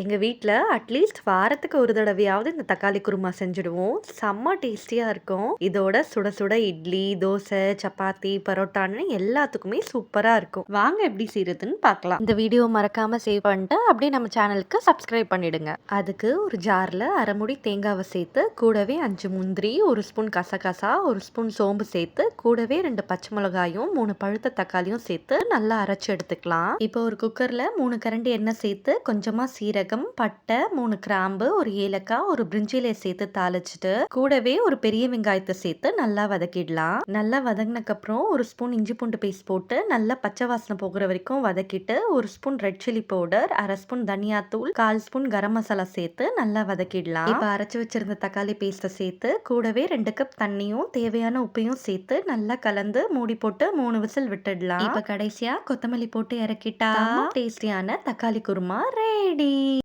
எங்கள் வீட்டில் அட்லீஸ்ட் வாரத்துக்கு ஒரு தடவையாவது இந்த தக்காளி குருமா செஞ்சுடுவோம். செம்ம டேஸ்டியாக இருக்கும். இதோட சுட சுட இட்லி, தோசை, சப்பாத்தி, பரோட்டான்னு எல்லாத்துக்குமே சூப்பராக இருக்கும். வாங்க எப்படி செய்யறதுன்னு பார்க்கலாம். இந்த வீடியோ மறக்காமல் சேவ் பண்ணிட்டு அப்படியே நம்ம சேனலுக்கு சப்ஸ்கிரைப் பண்ணிடுங்க. அதுக்கு ஒரு ஜாரில் அரைமுடி தேங்காவை சேர்த்து கூடவே அஞ்சு முந்திரி, ஒரு ஸ்பூன் கசகசா, ஒரு ஸ்பூன் சோம்பு சேர்த்து கூடவே ரெண்டு பச்சை மிளகாயும், மூணு பழுத்த தக்காளியும் சேர்த்து நல்லா அரைச்சி எடுத்துக்கலாம். இப்போ ஒரு குக்கரில் மூணு கரண்டி எண்ணெய் சேர்த்து கொஞ்சமாக சீரகம் சீரகம் பட்டை மூணு கிராம்பு ஒரு ஏலக்காய் ஒரு பிரிஞ்சிலையை சேர்த்து தாளிச்சிட்டு கூடவே ஒரு பெரிய வெங்காயத்தை சேர்த்து நல்லா வதக்கிடலாம். நல்லா வதங்கினக்கப்புறம் ஒரு ஸ்பூன் இஞ்சி பூண்டு பேஸ்ட் போட்டு நல்லா பச்சை வாசனை போகிற வரைக்கும் வதக்கிட்டு ஒரு ஸ்பூன் ரெட் சில்லி பவுடர் அரை ஸ்பூன் தனியாத்தூள் கால் ஸ்பூன் கரம் மசாலா சேர்த்து நல்லா வதக்கிடலாம். இப்போ அரைச்சி வச்சிருந்த தக்காளி பேஸ்ட்டை சேர்த்து கூடவே ரெண்டு கப் தண்ணியும் தேவையான உப்பையும் சேர்த்து நல்லா கலந்து மூடி போட்டு மூணு விசில் விட்டுடலாம். இப்போ கடைசியா கொத்தமல்லி போட்டு இறக்கிட்டா டேஸ்டியான தக்காளி குருமா ரெடி